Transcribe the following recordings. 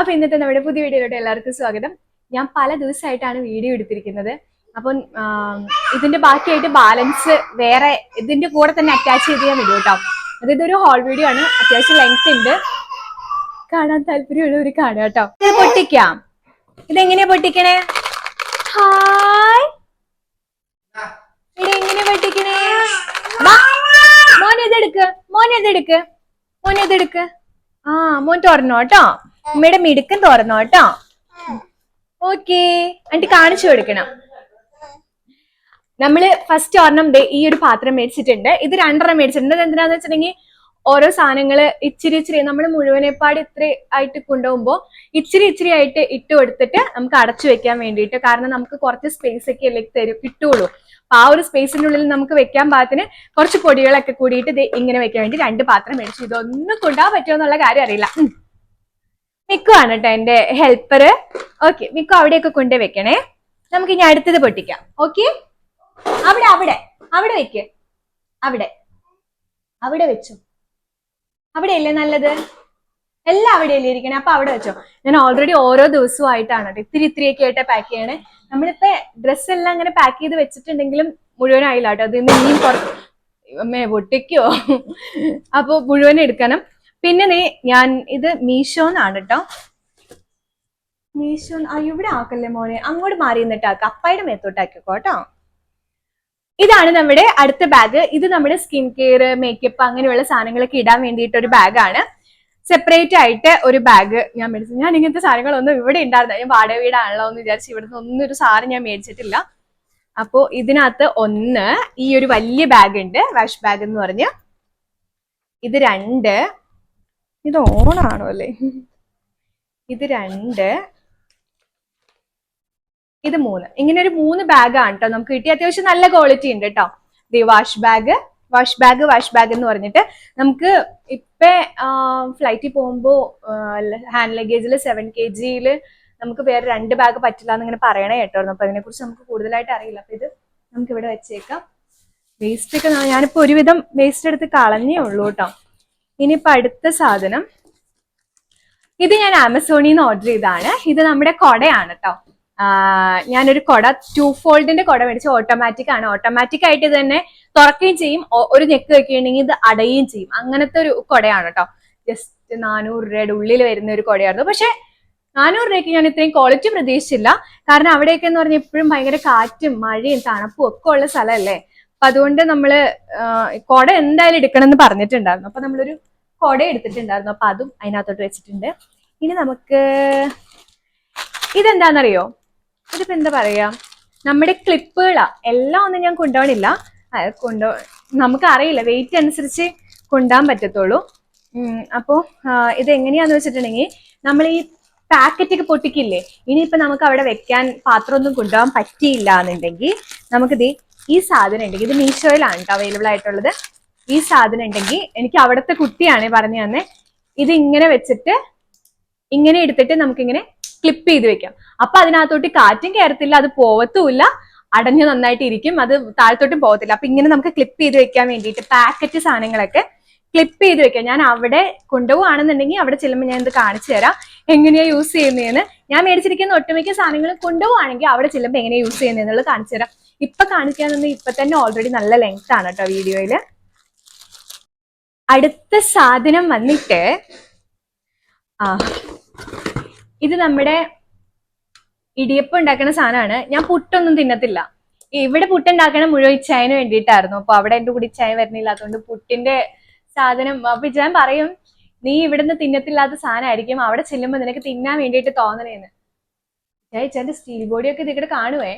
അപ്പൊ ഇന്നത്തെ നമ്മുടെ പുതിയ വീഡിയോയിലോട്ട് എല്ലാവർക്കും സ്വാഗതം. ഞാൻ പല ദിവസമായിട്ടാണ് വീഡിയോ എടുത്തിരിക്കുന്നത്. അപ്പം ഇതിന്റെ ബാക്കിയായിട്ട് ബാലൻസ് വേറെ ഇതിന്റെ കൂടെ തന്നെ അറ്റാച്ച് ചെയ്ത് ഞാൻ വിടും കേട്ടോ. അത് ഇതൊരു ഹോൾ വീഡിയോ ആണ്. അത്യാവശ്യം ലെങ്ത് ഉണ്ട്. കാണാൻ താല്പര്യമുള്ള ഒരു കാണാം കേട്ടോ. ഇത് പൊട്ടിക്കാം. ഇതെങ്ങനെയാ പൊട്ടിക്കണേ? ഹായ് ഇതെങ്ങനെ പൊട്ടിക്കണേ? മോനെ മോനെ ഇതെടുക്ക് മോൻ ഇതെടുക്ക് മോൻ ഇതെടുക്ക് ആ മോൻ തുറന്നോ കേട്ടോ. അമ്മയുടെ മിടുക്കൻ തുറന്നോ കേട്ടോ ഓക്കേ. എന്നിട്ട് കാണിച്ചു കൊടുക്കണം. നമ്മൾ ഫസ്റ്റ് ഓർണം ദേ ഈ ഒരു പാത്രം മേടിച്ചിട്ടുണ്ട്. ഇത് രണ്ടെണ്ണം മേടിച്ചിട്ടുണ്ട്. ഇത് എന്തിനാന്ന് വെച്ചിട്ടുണ്ടെങ്കിൽ ഓരോ സാധനങ്ങൾ ഇച്ചിരി ഇച്ചിരി നമ്മൾ മുഴുവനെപ്പാട് ഇത്ര ആയിട്ട് കൊണ്ടുപോകുമ്പോൾ ഇച്ചിരി ഇച്ചിരി ആയിട്ട് ഇട്ട് കൊടുത്തിട്ട് നമുക്ക് അടച്ചു വെക്കാൻ വേണ്ടിയിട്ട്. കാരണം നമുക്ക് കുറച്ച് സ്പേസ് ഒക്കെ അല്ലേ തരും കിട്ടുള്ളൂ. അപ്പൊ ആ ഒരു സ്പേസിന്റെ ഉള്ളിൽ നമുക്ക് വെക്കാൻ പാകത്തിന് കുറച്ച് പൊടികളൊക്കെ കൂടിയിട്ട് ഇങ്ങനെ വെക്കാൻ വേണ്ടി രണ്ട് പാത്രം മേടിച്ചു. ഇതൊന്നും കൊണ്ടുപോകാൻ പറ്റുമോ എന്നുള്ള കാര്യം അറിയില്ല. ഉം. മിക്കു ആണ് കേട്ടോ എന്റെ ഹെൽപ്പർ ഓക്കെ മിക്കു അവിടെയൊക്കെ കൊണ്ടു വെക്കണേ. നമുക്ക് ഇനി അടുത്തത് പൊട്ടിക്കാം. ഓക്കെ അവിടെ അവിടെ. അവിടെ വെക്ക്. അവിടെ. അവിടെ വെച്ചു. അവിടെയല്ലേ നല്ലത്? എല്ലാം അവിടെയല്ലേ ഇരിക്കണേ. അപ്പൊ അവിടെ വെച്ചോ. ഞാൻ ഓൾറെഡി ഓരോ ദിവസവും ആയിട്ടാണ് ഇത്തിരി ഇത്തിരിയൊക്കെ ആയിട്ട് പാക്ക് ചെയ്യണേ. നമ്മളിപ്പോ ഡ്രസ് എല്ലാം അങ്ങനെ പാക്ക് ചെയ്ത് വെച്ചിട്ടുണ്ടെങ്കിലും മുഴുവനായില്ല കേട്ടോ അത് ഇനിയും അമ്മേ പൊട്ടിക്കോ? അപ്പൊ മുഴുവൻ എടുക്കണം. പിന്നെ നീ ഞാൻ ഇത് മീഷോന്നാണ് കേട്ടോ മീഷോ ആ ഇവിടെ ആക്കല്ലേ മോനെ? അങ്ങോട്ട് മാറി നിന്നിട്ട് ആക്ക. അപ്പായുടെ മേത്തോട്ടാക്കിക്കോ കേട്ടോ. ഇതാണ് നമ്മുടെ അടുത്ത ബാഗ് ഇത് നമ്മുടെ സ്കിൻ കെയർ മേക്കപ്പ് അങ്ങനെയുള്ള സാധനങ്ങളൊക്കെ ഇടാൻ വേണ്ടിയിട്ട് ഒരു ബാഗാണ് സെപ്പറേറ്റ് ആയിട്ട് ഒരു ബാഗ് ഞാൻ മേടിച്ചു. ഞാൻ ഇങ്ങനത്തെ സാധനങ്ങളൊന്നും ഇവിടെ ഉണ്ടായിരുന്നില്ല ഞാൻ വാടക വീടാണല്ലോ എന്ന് വിചാരിച്ച് ഇവിടുന്ന് ഒന്നും ഒരു സാധനം ഞാൻ മേടിച്ചിട്ടില്ല. അപ്പോ ഇതിനകത്ത് ഒന്ന് ഈ ഒരു വലിയ ബാഗ് ഉണ്ട്. വാഷ് ബാഗ് എന്ന് പറഞ്ഞ്. ഇത് രണ്ട് ഇത് ഓണാണോ അല്ലേ? ഇത് രണ്ട്. ഇത് മൂന്ന്. ഇങ്ങനെ ഒരു മൂന്ന് ബാഗാണ് കേട്ടോ നമുക്ക് കിട്ടിയ. അത്യാവശ്യം നല്ല ക്വാളിറ്റി ഉണ്ട് കേട്ടോ ദേ wash bag wash bag wash bag എന്ന് പറഞ്ഞിട്ട് നമുക്ക് ഇപ്പൊ ഫ്ലൈറ്റിൽ പോകുമ്പോൾ ഹാൻഡ് ലഗേജിൽ സെവൻ കെ ജിയിൽ നമുക്ക് വേറെ രണ്ട് ബാഗ് പറ്റില്ല എന്നിങ്ങനെ പറയണേ കേട്ടോ അപ്പൊ അതിനെക്കുറിച്ച് നമുക്ക് കൂടുതലായിട്ട് അറിയില്ല. അപ്പൊ ഇത് നമുക്ക് ഇവിടെ വെച്ചേക്കാം. വേസ്റ്റ് ഒക്കെ ഞാനിപ്പോ ഒരുവിധം വേസ്റ്റ് എടുത്ത് കളഞ്ഞേ ഉള്ളൂ കേട്ടോ ഇനിയിപ്പോ അടുത്ത സാധനം. ഇത് ഞാൻ ആമസോണിൽ നിന്ന് ഓർഡർ ചെയ്തതാണ്. ഇത് നമ്മുടെ കൊടയാണ് കേട്ടോ ഞാനൊരു കൊട ടു ഫോൾഡിന്റെ കൊട മേടിച്ച് ഓട്ടോമാറ്റിക് ആണ്. ഓട്ടോമാറ്റിക് ആയിട്ട് ഇത് തന്നെ തുറക്കുകയും ചെയ്യും. ഒരു ഞെക്ക് വെക്കുകയാണെങ്കിൽ ഇത് അടയുകയും ചെയ്യും. അങ്ങനത്തെ ഒരു കൊടയാണ് കേട്ടോ ജസ്റ്റ് നാനൂറ് രൂപയുടെ ഉള്ളിൽ വരുന്ന ഒരു കൊടയായിരുന്നു. പക്ഷെ നാനൂറ് രൂപയ്ക്ക് ഞാൻ ഇത്രയും ക്വാളിറ്റി പ്രതീക്ഷിച്ചില്ല. കാരണം അവിടെയൊക്കെ എന്ന് പറഞ്ഞാൽ എപ്പോഴും ഭയങ്കര കാറ്റും മഴയും തണുപ്പും ഒക്കെ ഉള്ള സ്ഥലമല്ലേ? അപ്പൊ അതുകൊണ്ട് നമ്മൾ കൊട എന്തായാലും എടുക്കണം എന്ന് പറഞ്ഞിട്ടുണ്ടായിരുന്നു. അപ്പൊ നമ്മളൊരു കൊട എടുത്തിട്ടുണ്ടായിരുന്നു. അപ്പൊ അതും അതിനകത്തോട്ട് വെച്ചിട്ടുണ്ട്. ഇനി നമുക്ക് ഇതെന്താണെന്നറിയോ? ഇതിപ്പോ എന്താ പറയാ? നമ്മുടെ ക്ലിപ്പുകളാ. എല്ലാം ഒന്നും ഞാൻ കൊണ്ടുപോകണില്ല. നമുക്ക് അറിയില്ല വെയിറ്റ് അനുസരിച്ച് കൊണ്ടുപോകാൻ പറ്റത്തുള്ളൂ. അപ്പോൾ അപ്പോ ഇത് എങ്ങനെയാന്ന് വെച്ചിട്ടുണ്ടെങ്കിൽ നമ്മൾ ഈ പാക്കറ്റ് ഒക്കെ പൊട്ടിക്കില്ലേ? ഇനിയിപ്പൊ നമുക്ക് അവിടെ വെക്കാൻ പാത്രമൊന്നും കൊണ്ടുപോകാൻ പറ്റിയില്ല എന്നുണ്ടെങ്കിൽ നമുക്കിത് ഈ സാധനം ഉണ്ടെങ്കിൽ ഇത് മീഷോയിലാണ് കേട്ടോ അവൈലബിൾ ആയിട്ടുള്ളത്. ഈ സാധനം ഉണ്ടെങ്കിൽ എനിക്ക് അവിടുത്തെ കുട്ടിയാണ് പറഞ്ഞു തന്നെ. ഇത് ഇങ്ങനെ വെച്ചിട്ട് ഇങ്ങനെ എടുത്തിട്ട് നമുക്ക് ഇങ്ങനെ ക്ലിപ്പ് ചെയ്ത് വെക്കാം. അപ്പൊ അതിനകത്തോട്ട് കാറ്റും കയറത്തില്ല അത് പോവത്തുമില്ല. അടഞ്ഞു നന്നായിട്ട് ഇരിക്കും അത് താഴത്തോട്ടും പോകത്തില്ല അപ്പൊ ഇങ്ങനെ നമുക്ക് ക്ലിപ്പ് ചെയ്ത് വെക്കാൻ വേണ്ടിയിട്ട് പാക്കറ്റ് സാധനങ്ങളൊക്കെ ക്ലിപ്പ് ചെയ്ത് വെക്കാം. ഞാൻ അവിടെ കൊണ്ടുപോവാണെന്നുണ്ടെങ്കിൽ അവിടെ ചെല്ലുമ്പോൾ ഞാൻ ഇത് കാണിച്ചു തരാം. എങ്ങനെയാ യൂസ് ചെയ്യുന്നതെന്ന് ഞാൻ മേടിച്ചിരിക്കുന്ന ഒട്ടുമിക്ക സാധനങ്ങളും കൊണ്ടുപോവാണെങ്കിൽ അവിടെ ചെല്ലുമ്പോൾ എങ്ങനെയാ യൂസ് ചെയ്യുന്നതെന്നുള്ളത് കാണിച്ചു തരാം. ഇപ്പൊ കാണിക്കാൻ ഇപ്പൊ തന്നെ ഓൾറെഡി നല്ല ലെങ്ത് ആണ് കേട്ടോ വീഡിയോയിൽ. അടുത്ത സാധനം വന്നിട്ട് ആ ഇത് നമ്മുടെ ഇടിയപ്പം ഉണ്ടാക്കുന്ന സാധനമാണ്. ഞാൻ പുട്ടൊന്നും തിന്നത്തില്ല. ഇവിടെ പുട്ടുണ്ടാക്കണ മുഴുവൻ ഇച്ചായന് വേണ്ടിയിട്ടായിരുന്നു. അപ്പൊ അവിടെ എന്റെ കൂടി ഇച്ചായ വരുന്നില്ലാത്തതുകൊണ്ട് പുട്ടിന്റെ സാധനം അപ്പൊ ഞാൻ പറയും നീ ഇവിടുന്ന് തിന്നത്തില്ലാത്ത സാധനമായിരിക്കും. അവിടെ ചെല്ലുമ്പോ നിനക്ക് തിന്നാൻ വേണ്ടിയിട്ട് തോന്നണേന്ന്. ഞാൻ ഇച്ചാന്റെ സ്റ്റീൽ ബോഡിയൊക്കെ ഇതിവിടെ കാണുവേ.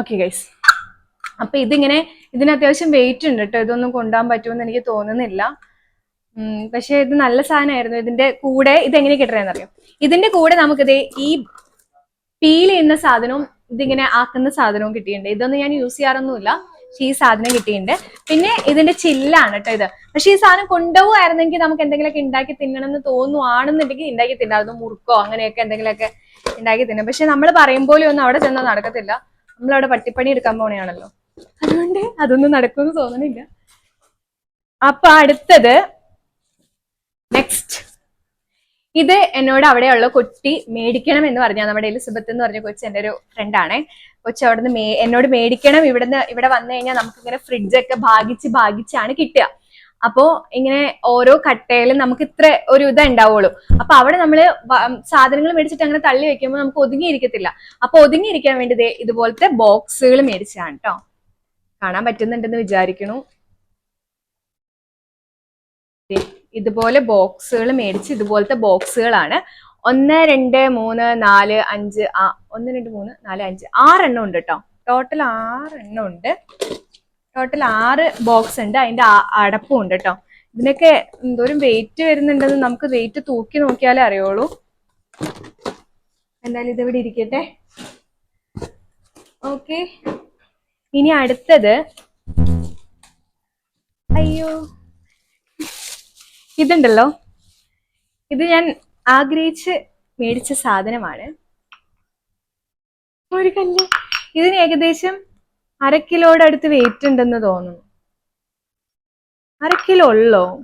ഓക്കെ ഗൈസ് അപ്പൊ ഇതിങ്ങനെ ഇതിന് അത്യാവശ്യം വെയിറ്റ് ഉണ്ട് കേട്ടോ. ഇതൊന്നും കൊണ്ടുപോകാൻ പറ്റുമെന്ന് എനിക്ക് തോന്നുന്നില്ല. പക്ഷെ ഇത് നല്ല സാധനമായിരുന്നു. ഇതിന്റെ കൂടെ ഇത് എങ്ങനെ കിട്ടണമെന്നറിയോ ഇതിന്റെ കൂടെ നമുക്കിത് ഈ പീൽ ചെയ്യുന്ന സാധനവും ഇതിങ്ങനെ ആക്കുന്ന സാധനവും കിട്ടിയിട്ടുണ്ട്. ഇതൊന്നും ഞാൻ യൂസ് ചെയ്യാറൊന്നുമില്ല. പക്ഷെ ഈ സാധനം കിട്ടിയിട്ടുണ്ട്. പിന്നെ ഇതിന്റെ ചില്ലാണ് കേട്ടോ ഇത്. പക്ഷെ ഈ സാധനം കൊണ്ടുപോകുമായിരുന്നെങ്കിൽ നമുക്ക് എന്തെങ്കിലുമൊക്കെ ഉണ്ടാക്കി തിന്നണം എന്ന് തോന്നുവാണെന്നുണ്ടെങ്കിൽ ഉണ്ടാക്കി തിന്നായിരുന്നു മുറുക്കോ അങ്ങനെയൊക്കെ എന്തെങ്കിലുമൊക്കെ ഉണ്ടാക്കി തിന്നും. പക്ഷെ നമ്മൾ പറയും പോലെ ഒന്നും അവിടെ ചെന്നാൽ നടക്കത്തില്ല. നമ്മളവിടെ പട്ടിപ്പണി എടുക്കാൻ പോണെയാണല്ലോ. അതുകൊണ്ട് അതൊന്നും നടക്കുമെന്ന് തോന്നണില്ല. അപ്പൊ അടുത്തത് നെക്സ്റ്റ് ഇത് എന്നോട് അവിടെയുള്ള കൊച്ചി മേടിക്കണം എന്ന് പറഞ്ഞാൽ നമ്മുടെ എലിസബത്ത് എന്ന് പറഞ്ഞ കൊച്ചി എന്റെ ഒരു ഫ്രണ്ടാണ് കൊച്ചി അവിടുന്ന് മേ എന്നോട് മേടിക്കണം ഇവിടുന്ന് ഇവിടെ വന്നു കഴിഞ്ഞാൽ നമുക്ക് ഇങ്ങനെ ഫ്രിഡ്ജൊക്കെ ഭാഗിച്ച് ഭാഗിച്ചാണ് കിട്ടുക. അപ്പോ ഇങ്ങനെ ഓരോ കട്ടയിലും നമുക്ക് ഇത്ര ഒരു ഇത് ഉണ്ടാവുള്ളൂ. അപ്പൊ അവിടെ നമ്മൾ സാധനങ്ങൾ മേടിച്ചിട്ട് അങ്ങനെ തള്ളി വെക്കുമ്പോൾ നമുക്ക് ഒതുങ്ങിയിരിക്കത്തില്ല. അപ്പൊ ഒതുങ്ങിയിരിക്കാൻ വേണ്ടി ഇതുപോലത്തെ ബോക്സുകൾ മേടിച്ചതാണ് കേട്ടോ കാണാൻ പറ്റുന്നുണ്ടെന്ന് വിചാരിക്കണു. ഇതുപോലെ ബോക്സുകൾ മേടിച്ച് ഇതുപോലത്തെ ബോക്സുകളാണ്. ഒന്ന് രണ്ട് മൂന്ന് നാല് അഞ്ച് ആ ഒന്ന് രണ്ട് മൂന്ന് നാല് അഞ്ച് ആറെണ്ണം ഉണ്ട് കേട്ടോ ടോട്ടൽ ആറെണ്ണം ഉണ്ട്. ടോട്ടൽ ആറ് ബോക്സ് ഉണ്ട്. അതിന്റെ അടപ്പും ഉണ്ട് കേട്ടോ ഇതിനൊക്കെ എന്തോരം വെയിറ്റ് വരുന്നുണ്ടെന്ന് നമുക്ക് വെയിറ്റ് തൂക്കി നോക്കിയാലേ അറിയുള്ളൂ. എന്തായാലും ഇതെവിടെ ഇരിക്കട്ടെ. ഓക്കെ ഇനി അടുത്തത് അയ്യോ. ഇതുണ്ടല്ലോ. ഇത് ഞാൻ ആഗ്രഹിച്ച് മേടിച്ച സാധനമാണ്. ഒരു കല്ല്. ഇതിന് ഏകദേശം അര കിലോയുടെ അടുത്ത് വെയിറ്റ് ഉണ്ടെന്ന് തോന്നുന്നു. അര കിലോ ഉള്ളോ?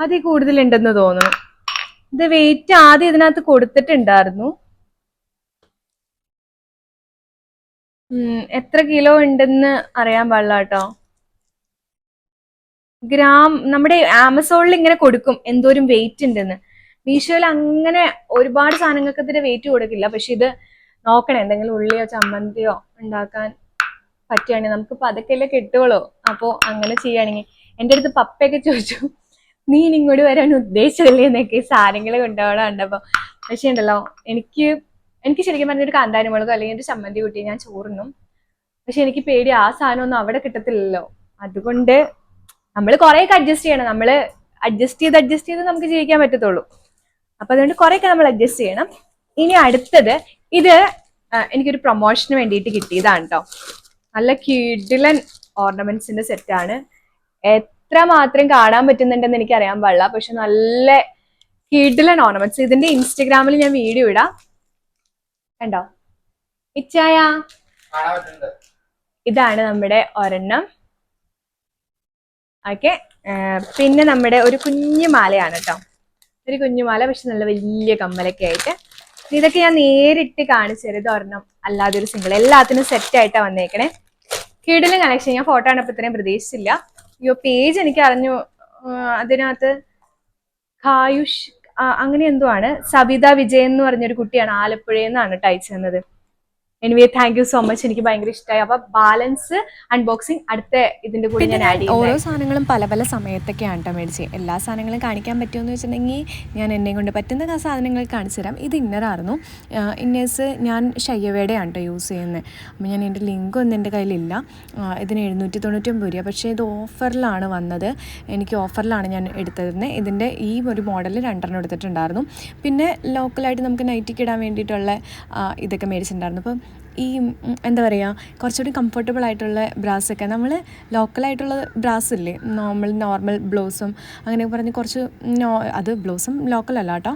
അതിൽ കൂടുതലുണ്ടെന്ന് തോന്നുന്നു. ഇത് വെയിറ്റ് ആദ്യം ഇതിനകത്ത് കൊടുത്തിട്ടുണ്ടായിരുന്നു. എത്ര കിലോ ഉണ്ടെന്ന് അറിയാൻ പാടില്ല കേട്ടോ. ഗ്രാം നമ്മുടെ ആമസോണിൽ ഇങ്ങനെ കൊടുക്കും എന്തോരം വെയിറ്റ് ഉണ്ടെന്ന്. മീഷോയിൽ അങ്ങനെ ഒരുപാട് സാധനങ്ങൾക്ക് ഇതിന്റെ വെയിറ്റ് കൊടുക്കില്ല. പക്ഷെ ഇത് നോക്കണേ എന്തെങ്കിലും ഉള്ളിയോ ചമ്മന്തിയോ ഉണ്ടാക്കാൻ പറ്റുകയാണെങ്കിൽ നമുക്ക് പതുക്കെയല്ലേ കിട്ടുള്ളൂ അപ്പോൾ അങ്ങനെ ചെയ്യുകയാണെങ്കിൽ എന്റെ അടുത്ത് പപ്പയൊക്കെ ചോദിച്ചു നീ ഇനി ഇങ്ങോട്ട് വരാൻ ഉദ്ദേശിച്ചതല്ലേ? എന്നൊക്കെ സാധനങ്ങൾ കൊണ്ടുപോകാൻ കണ്ടപ്പോൾ പക്ഷേ ഉണ്ടല്ലോ എനിക്ക് എനിക്ക് ശരിക്കും പറഞ്ഞൊരു കാന്താരി മുളകോ അല്ലെങ്കിൽ ഒരു ചമ്മന്തി കൂട്ടി ഞാൻ ചോറുന്നും പക്ഷെ എനിക്ക് പേടി ആ സാധനമൊന്നും അവിടെ കിട്ടത്തില്ലല്ലോ. അതുകൊണ്ട് നമ്മൾ കുറേയൊക്കെ അഡ്ജസ്റ്റ് ചെയ്യണം. നമ്മൾ അഡ്ജസ്റ്റ് ചെയ്ത് അഡ്ജസ്റ്റ് ചെയ്ത് നമുക്ക് ജീവിക്കാൻ പറ്റത്തുള്ളൂ. അപ്പൊ അതുകൊണ്ട് കുറേയൊക്കെ നമ്മൾ അഡ്ജസ്റ്റ് ചെയ്യണം. ഇനി അടുത്തത് ഇത് എനിക്കൊരു പ്രൊമോഷന് വേണ്ടിയിട്ട് കിട്ടിയതാണ് കേട്ടോ നല്ല കിഡിലൻ ഓർണമെന്റ്സിന്റെ സെറ്റാണ് എത്ര മാത്രം കാണാൻ പറ്റുന്നുണ്ടെന്ന് എനിക്ക് അറിയാൻ പാടില്ല. പക്ഷെ നല്ല കിഡിലൻ ഓർണമെന്റ്സ് ഇതിന്റെ ഇൻസ്റ്റഗ്രാമിൽ ഞാൻ വീഡിയോ ഇടാം. കണ്ടോ? ഇച്ചായ ഇതാണ് നമ്മുടെ ഒരെണ്ണം. ഓക്കെ. പിന്നെ നമ്മുടെ ഒരു കുഞ്ഞു മാലയാണ് കേട്ടോ ഒരു കുഞ്ഞു മാല പക്ഷെ നല്ല വലിയ കമ്മലൊക്കെ ആയിട്ട്. ഇതൊക്കെ ഞാൻ നേരിട്ട് കാണിച്ചത് ഒരെണ്ണം അല്ലാതെ ഒരു സിംഗിൾ എല്ലാത്തിനും സെറ്റ് ആയിട്ടാണ് വന്നേക്കണേ. കിടിലും കണക്ഷൻ ഞാൻ ഫോട്ടോ ആണ് ഇത്രയും പ്രതീക്ഷിച്ചില്ല. അയ്യോ പേജ് എനിക്ക് അറിഞ്ഞു അതിനകത്ത് ഖായുഷ് ആ, അങ്ങനെ എന്തോ ആണ്. സവിത വിജയൻ എന്ന് പറഞ്ഞൊരു കുട്ടിയാണ് ആലപ്പുഴയിൽ നിന്നാണ് അയച്ചു തന്നത് anyway thank you so much എനിക്ക് ഭയങ്കര ഇഷ്ടമായി അപ്പൊ ബാലൻസ് അൺബോക്സിങ് അടുത്ത ഇതിന്റെ കൂടെ ഞാൻ ആഡ് ഓരോ സാധനങ്ങളും പല പല സമയത്തൊക്കെയാണ് കേട്ടോ മേടിച്ചത് എല്ലാ സാധനങ്ങളും കാണിക്കാൻ പറ്റുമെന്ന് വെച്ചിട്ടുണ്ടെങ്കിൽ ഞാൻ എന്നെ കൊണ്ട് പറ്റുന്ന സാധനങ്ങൾ കാണിച്ചു തരാം. ഇത് ഇന്നറായിരുന്നു ഇന്നേഴ്സ് ഞാൻ ഷയ്യവയുടെയാണ് കേട്ടോ യൂസ് ചെയ്യുന്നത്. അപ്പം ഞാൻ എന്റെ ലിങ്ക് ഒന്നും എന്റെ കയ്യിലില്ല. ഇതിന് എഴുന്നൂറ്റി തൊണ്ണൂറ്റൊമ്പത് രൂപ. പക്ഷേ ഇത് ഓഫറിലാണ് വന്നത്. എനിക്ക് ഓഫറിലാണ് ഞാൻ എടുത്തിരുന്നത്. ഇതിന്റെ ഈ ഒരു മോഡൽ രണ്ടെണ്ണം എടുത്തിട്ടുണ്ടായിരുന്നു. പിന്നെ ലോക്കലായിട്ട് നമുക്ക് നൈറ്റിക്ക് ഇടാൻ വേണ്ടിയിട്ടുള്ള ഇതൊക്കെ മേടിച്ചിട്ടുണ്ടായിരുന്നു. അപ്പം ഈ എന്താ പറയുക കുറച്ചുകൂടി കംഫർട്ടബിൾ ആയിട്ടുള്ള ബ്രാസൊക്കെ നമ്മൾ ലോക്കലായിട്ടുള്ള ബ്രാസ് ഇല്ലേ? നോർമൽ നോർമൽ ബ്ലൗസും അങ്ങനെ പറഞ്ഞ് കുറച്ച് നോ അത് ബ്ലൗസും ലോക്കലല്ല കേട്ടോ.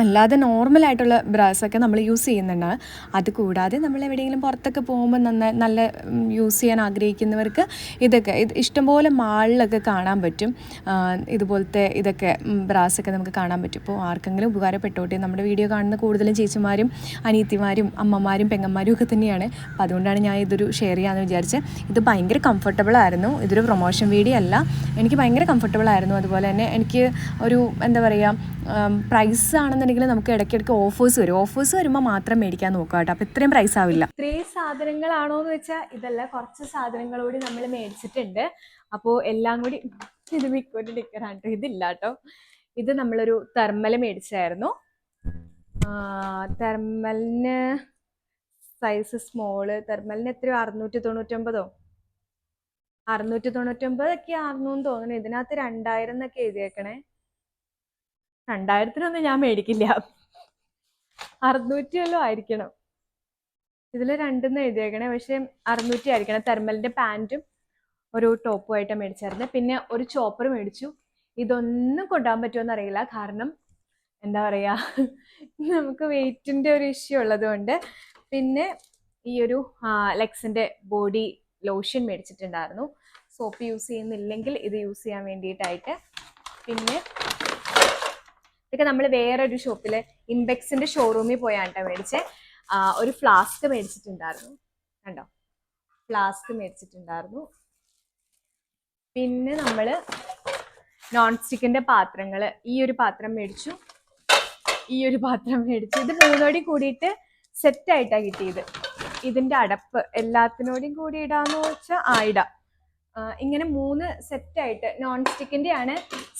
അല്ലാതെ നോർമലായിട്ടുള്ള ബ്രാസൊക്കെ നമ്മൾ യൂസ് ചെയ്യുന്നുണ്ട്. അത് കൂടാതെ നമ്മൾ എവിടെയെങ്കിലും പുറത്തൊക്കെ പോകുമ്പോൾ നന്ന നല്ല യൂസ് ചെയ്യാൻ ആഗ്രഹിക്കുന്നവർക്ക് ഇതൊക്കെ ഇത് ഇഷ്ടംപോലെ മാളിലൊക്കെ കാണാൻ പറ്റും. ഇതുപോലത്തെ ഇതൊക്കെ ബ്രാസൊക്കെ നമുക്ക് കാണാൻ പറ്റും. ഇപ്പോൾ ആർക്കെങ്കിലും ഉപകാരപ്പെട്ടോട്ടെ നമ്മുടെ വീഡിയോ കാണുന്ന കൂടുതലും ചേച്ചിമാരും അനിയത്തിമാരും അമ്മമാരും പെങ്ങന്മാരും ഒക്കെ തന്നെയാണ്. അപ്പോൾ അതുകൊണ്ടാണ് ഞാൻ ഇതൊരു ഷെയർ ചെയ്യാമെന്ന് വിചാരിച്ചത് ഇത് ഭയങ്കര കംഫർട്ടബിൾ ആയിരുന്നു. ഇതൊരു പ്രൊമോഷൻ വീഡിയോ അല്ല. എനിക്ക് ഭയങ്കര കംഫർട്ടബിൾ ആയിരുന്നു. അതുപോലെ തന്നെ എനിക്ക് ഒരു എന്താ പറയുക പ്രൈസ് ആണെന്നുണ്ടെങ്കിൽ നമുക്ക് ഇടയ്ക്കിടയ്ക്ക് ഓഫേഴ്സ് വരും. ഓഫേഴ്സ് വരുമ്പോൾ മാത്രം മേടിക്കാൻ നോക്കുക കേട്ടോ. അപ്പോൾ ഇത്രയും പ്രൈസ് ആവില്ല. ഇത്രയും സാധനങ്ങളാണോ എന്ന് വെച്ചാൽ ഇതല്ല. കുറച്ച് സാധനങ്ങൾ കൂടി നമ്മൾ മേടിച്ചിട്ടുണ്ട്. അപ്പോൾ എല്ലാം കൂടി ഇത് മിക്കൊരു ഡിക്കറാണ് കേട്ടോ ഇതില്ല കേട്ടോ. ഇത് നമ്മളൊരു തെർമൽ മേടിച്ചായിരുന്നു. തെർമലിന് സൈസ് സ്മോൾ തെർമലിന് എത്രയോ? അറുന്നൂറ്റി തൊണ്ണൂറ്റൊമ്പതോ? അറുന്നൂറ്റി തൊണ്ണൂറ്റൊമ്പതൊക്കെ ആയിരുന്നു തോന്നുന്നു. ഇതിനകത്ത് രണ്ടായിരം എന്നൊക്കെ എഴുതിയേക്കണേ. രണ്ടായിരത്തിനൊന്നും ഞാൻ മേടിക്കില്ല. അറുന്നൂറ്റി വല്ലതും ആയിരിക്കണം. ഇതിൽ രണ്ടെന്ന് എഴുതിയേക്കണേ. പക്ഷെ അറുന്നൂറ്റി ആയിരിക്കണം. തെർമലിന്റെ പാന്റും ഒരു ടോപ്പും ആയിട്ട് മേടിച്ചായിരുന്നു. പിന്നെ ഒരു ചോപ്പർ മേടിച്ചു. ഇതൊന്നും കൊണ്ടുപോകാൻ പറ്റുമോ അറിയില്ല. കാരണം എന്താ പറയാ നമുക്ക് വെയിറ്റിന്റെ ഒരു ഇഷ്യൂ ഉള്ളത് കൊണ്ട് പിന്നെ ഈ ഒരു ലെഗ്സിന്റെ ബോഡി ലോഷൻ മേടിച്ചിട്ടുണ്ടായിരുന്നു. സോപ്പ് യൂസ് ചെയ്യുന്നില്ലെങ്കിൽ ഇത് യൂസ് ചെയ്യാൻ വേണ്ടിയിട്ടായിട്ട്. പിന്നെ ഇതൊക്കെ നമ്മൾ വേറൊരു ഷോപ്പിൽ ഇൻബെക്സിന്റെ ഷോറൂമിൽ പോയാണ് മേടിച്ച്. ഒരു ഫ്ലാസ്ക് മേടിച്ചിട്ടുണ്ടായിരുന്നു. കണ്ടോ? ഫ്ലാസ്ക് മേടിച്ചിട്ടുണ്ടായിരുന്നു. പിന്നെ നമ്മൾ നോൺ സ്റ്റിക്കിന്റെ പാത്രങ്ങൾ ഈ ഒരു പാത്രം മേടിച്ചു. ഈ ഒരു പാത്രം മേടിച്ചു. ഇത് മൂന്നോടി കൂടിയിട്ട് സെറ്റായിട്ടാണ് കിട്ടിയത്. ഇതിന്റെ അടപ്പ് എല്ലാത്തിനോടും കൂടി ഇടാന്ന് വെച്ചാൽ ആ ഇടാം. ഇങ്ങനെ മൂന്ന് സെറ്റായിട്ട് നോൺ സ്റ്റിക്കിന്റെ ആണ്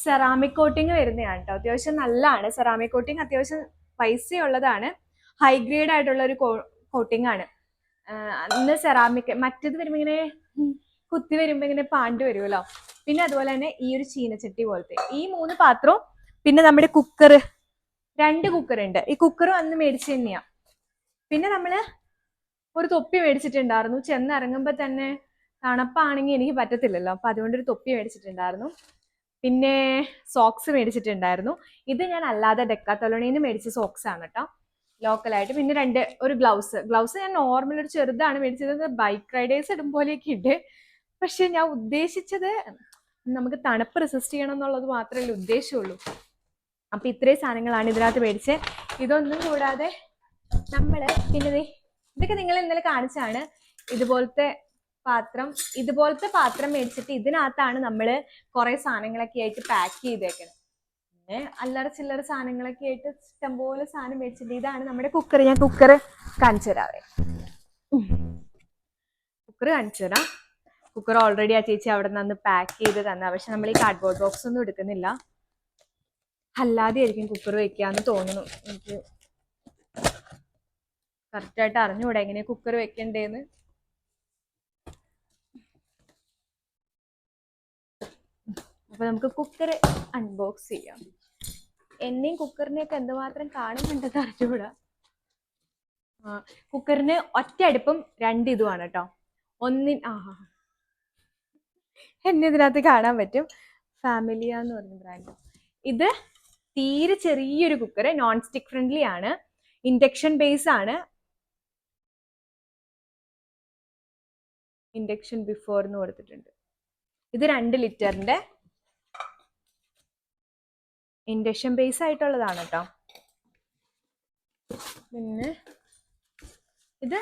സെറാമിക് കോട്ടിങ് വരുന്നതാണ് കേട്ടോ അത്യാവശ്യം നല്ലതാണ്. സെറാമിക് കോട്ടിങ് അത്യാവശ്യം പൈസയുള്ളതാണ്. ഹൈ ഗ്രേഡ് ആയിട്ടുള്ള ഒരു കോട്ടിംഗ് ആണ് അന്ന് സെറാമിക് മറ്റേത് വരുമ്പോൾ ഇങ്ങനെ കുത്തി വരുമ്പോൾ ഇങ്ങനെ പാണ്ട് വരുമല്ലോ പിന്നെ അതുപോലെ തന്നെ ഈ ഒരു ചീനച്ചട്ടി പോലത്തെ. ഈ മൂന്ന് പാത്രവും പിന്നെ നമ്മുടെ കുക്കർ രണ്ട് കുക്കർ ഉണ്ട്. ഈ കുക്കറും അന്ന് മേടിച്ച് തന്നെയാണ് പിന്നെ നമ്മൾ ഒരു തൊപ്പി മേടിച്ചിട്ടുണ്ടായിരുന്നു. ചെന്നിറങ്ങുമ്പോൾ തന്നെ തണുപ്പാണെങ്കിൽ എനിക്ക് പറ്റത്തില്ലല്ലോ. അപ്പൊ അതുകൊണ്ട് ഒരു തൊപ്പി മേടിച്ചിട്ടുണ്ടായിരുന്നു. പിന്നെ സോക്സ് മേടിച്ചിട്ടുണ്ടായിരുന്നു. ഇത് ഞാൻ അല്ലാതെ ഡെക്കാത്തലോണിയിൽ നിന്ന് മേടിച്ച സോക്സ് ആണ് കേട്ടോ. ലോക്കലായിട്ട് പിന്നെ രണ്ട് ഒരു ഗ്ലൗസ്. ഗ്ലൗസ് ഞാൻ നോർമൽ ഒരു ചെറുതാണ് മേടിച്ചത്. ബൈക്ക് റൈഡേഴ്സ് ഇടും പോലെയൊക്കെ ഉണ്ട് പക്ഷെ ഞാൻ ഉദ്ദേശിച്ചത് നമുക്ക് തണുപ്പ് റെസിസ്റ്റ് ചെയ്യണം എന്നുള്ളത് മാത്രമേ ഉദ്ദേശമുള്ളൂ അപ്പൊ ഇത്രയും സാധനങ്ങളാണ് ഇതിനകത്ത് മേടിച്ചത് ഇതൊന്നും കൂടാതെ നമ്മൾ പിന്നെ ഇതൊക്കെ നിങ്ങൾ ഇന്നലെ കാണിച്ചാണ് ഇതുപോലത്തെ പാത്രം ഇതുപോലത്തെ പാത്രം മേടിച്ചിട്ട് ഇതിനകത്താണ് നമ്മൾ കുറെ സാധനങ്ങളൊക്കെ ആയിട്ട് പാക്ക് ചെയ്തേക്കുന്നത് പിന്നെ അല്ലറ ചില്ലറ സാധനങ്ങളൊക്കെ ആയിട്ട് ഇഷ്ടംപോലെ സാധനം മേടിച്ചിട്ട് ഇതാണ് നമ്മുടെ കുക്കർ ഞാൻ കുക്കർ കാണിച്ചു തരാവേ കുക്കർ കാണിച്ചു തരാം. കുക്കർ ഓൾറെഡി ആ ചേച്ചി അവിടെ നിന്ന് പാക്ക് ചെയ്ത് തന്ന. പക്ഷെ നമ്മൾ ഈ കാർഡ്ബോർഡ് ബോക്സ് ഒന്നും എടുക്കുന്നില്ല. അല്ലാതെ ആയിരിക്കും കുക്കർ വെക്കാന്ന് തോന്നുന്നു. എനിക്ക് കറക്റ്റായിട്ട് അറിഞ്ഞുകൂടെ എങ്ങനെ കുക്കർ വെക്കണ്ടേന്ന്. അപ്പൊ നമുക്ക് കുക്കർ അൺബോക്സ് ചെയ്യാം. എന്നെയും കുക്കറിനെയൊക്കെ എന്തുമാത്രം കാണുന്നുണ്ടെന്ന് അറിഞ്ഞുകൂടാ? കുക്കറിന് ഒറ്റ അടുപ്പും രണ്ട് ഇതുമാണ് കേട്ടോ. ഒന്നി ആ. എന്നെ ഇതിനകത്ത് കാണാൻ പറ്റും. ഫാമിലിയ എന്ന് പറഞ്ഞ ബ്രാൻഡ് ഇത് തീരെ ചെറിയൊരു കുക്കർ നോൺ സ്റ്റിക് ഫ്രണ്ട്ലി ആണ്. ഇൻഡക്ഷൻ ബേസ് ആണ്. ഇൻഡക്ഷൻ ബിഫോർ എന്ന് കൊടുത്തിട്ടുണ്ട്. ഇത് രണ്ട് ലിറ്ററിന്റെ ഇൻഡക്ഷൻ ബേസ് ആയിട്ടുള്ളതാണ് കേട്ടോ പിന്നെ ഇത്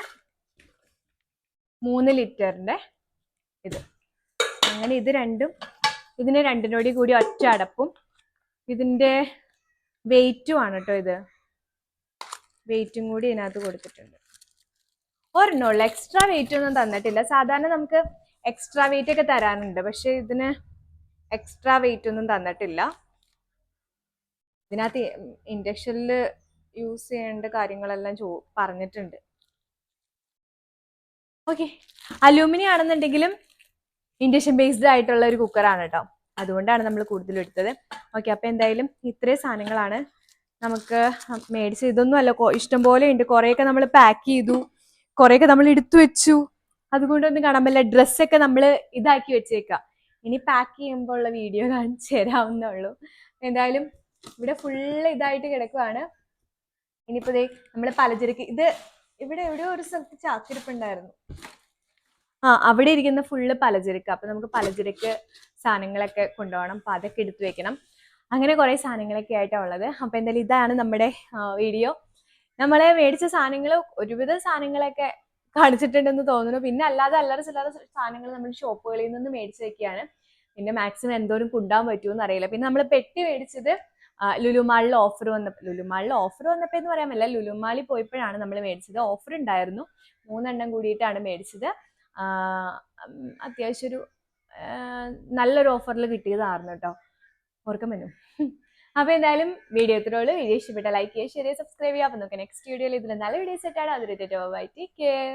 മൂന്ന് ലിറ്ററിന്റെ ഇത്. അങ്ങനെ ഇത് രണ്ടും ഇതിന് രണ്ടിനോടി കൂടി ഒറ്റ അടപ്പും ഇതിന്റെ വെയിറ്റും ആണ് കേട്ടോ ഇത്. വെയിറ്റും കൂടി ഇതിനകത്ത് കൊടുത്തിട്ടുണ്ട്. ഒരെണ്ണമുള്ള എക്സ്ട്രാ വെയിറ്റ് ഒന്നും തന്നിട്ടില്ല. സാധാരണ നമുക്ക് എക്സ്ട്രാ വെയിറ്റ് ഒക്കെ തരാനുണ്ട് പക്ഷെ ഇതിന് എക്സ്ട്രാ വെയിറ്റ് ഒന്നും തന്നിട്ടില്ല. ഇതിനകത്ത് ഇൻഡക്ഷനിൽ യൂസ് ചെയ്യേണ്ട കാര്യങ്ങളെല്ലാം ചോ പറഞ്ഞിട്ടുണ്ട്. ഓക്കെ. അലൂമിനിയം ആണെന്നുണ്ടെങ്കിലും ഇൻഡക്ഷൻ ബേസ്ഡ് ആയിട്ടുള്ള ഒരു കുക്കറാണ് കേട്ടോ. അതുകൊണ്ടാണ് നമ്മൾ കൂടുതലും എടുത്തത്. ഓക്കെ അപ്പോൾ എന്തായാലും ഇത്രയും സാധനങ്ങളാണ് നമുക്ക് മേടിച്ച് ഇതൊന്നും അല്ല ഇഷ്ടംപോലെ ഇഷ്ടം പോലെ ഉണ്ട്. കുറേയൊക്കെ നമ്മൾ പാക്ക് ചെയ്തു കുറേയൊക്കെ നമ്മൾ എടുത്തു വെച്ചു. അതുകൊണ്ടൊന്നും കാണാൻ പറ്റില്ല. ഡ്രസ്സൊക്കെ നമ്മൾ ഇതാക്കി വെച്ചേക്കാം. ഇനി പാക്ക് ചെയ്യുമ്പോൾ ഉള്ള വീഡിയോ കാണിച്ചു തരാവുന്നേ ഉള്ളൂ. എന്തായാലും ഇവിടെ ഫുള്ള് ഇതായിട്ട് കിടക്കുവാണ്. ഇനിയിപ്പോ ദേ നമ്മൾ പലചരക്ക് ഇത് ഇവിടെ എവിടെയോ ഒരു സ്ഥലത്ത് ചാക്കിരിപ്പുണ്ടായിരുന്നു. ആ അവിടെ ഇരിക്കുന്ന ഫുള്ള് പലചരക്ക്. അപ്പൊ നമുക്ക് പലചരക്ക് സാധനങ്ങളൊക്കെ കൊണ്ടുപോകണം. അപ്പൊ അതൊക്കെ എടുത്തു വെക്കണം. അങ്ങനെ കുറെ സാധനങ്ങളൊക്കെ ആയിട്ടാണ് ഉള്ളത്. അപ്പൊ എന്തായാലും ഇതാണ് നമ്മുടെ വീഡിയോ നമ്മളെ മേടിച്ച സാധനങ്ങൾ ഒരുവിധ സാധനങ്ങളൊക്കെ കാണിച്ചിട്ടുണ്ടെന്ന് തോന്നുന്നു. പിന്നെ അല്ലാതെ അല്ലാതെ ചില്ലറ സാധനങ്ങൾ നമ്മൾ ഷോപ്പുകളിൽ നിന്ന് വെക്കുകയാണ്. പിന്നെ മാക്സിമം എന്തോരം കൊണ്ടുപോകാൻ പറ്റുമെന്ന് അറിയില്ല. പിന്നെ നമ്മൾ പെട്ടി മേടിച്ചത് ലുലുമാളിൽ ഓഫർ വന്നപ്പോൾ ലുലുമാളിൽ ഓഫർ വന്നപ്പോൾ എന്ന് പറയാൻ പറ്റില്ല. ലുലുമാളിൽ പോയപ്പോഴാണ് നമ്മൾ മേടിച്ചത്. ഓഫർ ഉണ്ടായിരുന്നു. മൂന്നെണ്ണം കൂടിയിട്ടാണ് മേടിച്ചത്. അത്യാവശ്യം ഒരു നല്ലൊരു ഓഫറിൽ കിട്ടിയതായിരുന്നു കേട്ടോ. ഓർക്കാൻ പറ്റും. അപ്പൊ എന്തായാലും വീഡിയോ ഇത്രയുള്ളൂ വീഡിയോ ഇഷ്ടപ്പെട്ട ലൈക്ക് ചെയ്യുക ഷെയർ സബ്സ്ക്രൈബ് ചെയ്യുക. അപ്പൊ നമുക്ക് നെക്സ്റ്റ് വീഡിയോയിൽ ഇതിൽ നല്ല വീഡിയോസ് ആയിട്ടാണ് അതിൽ ബൈ ടേക്ക് കെയർ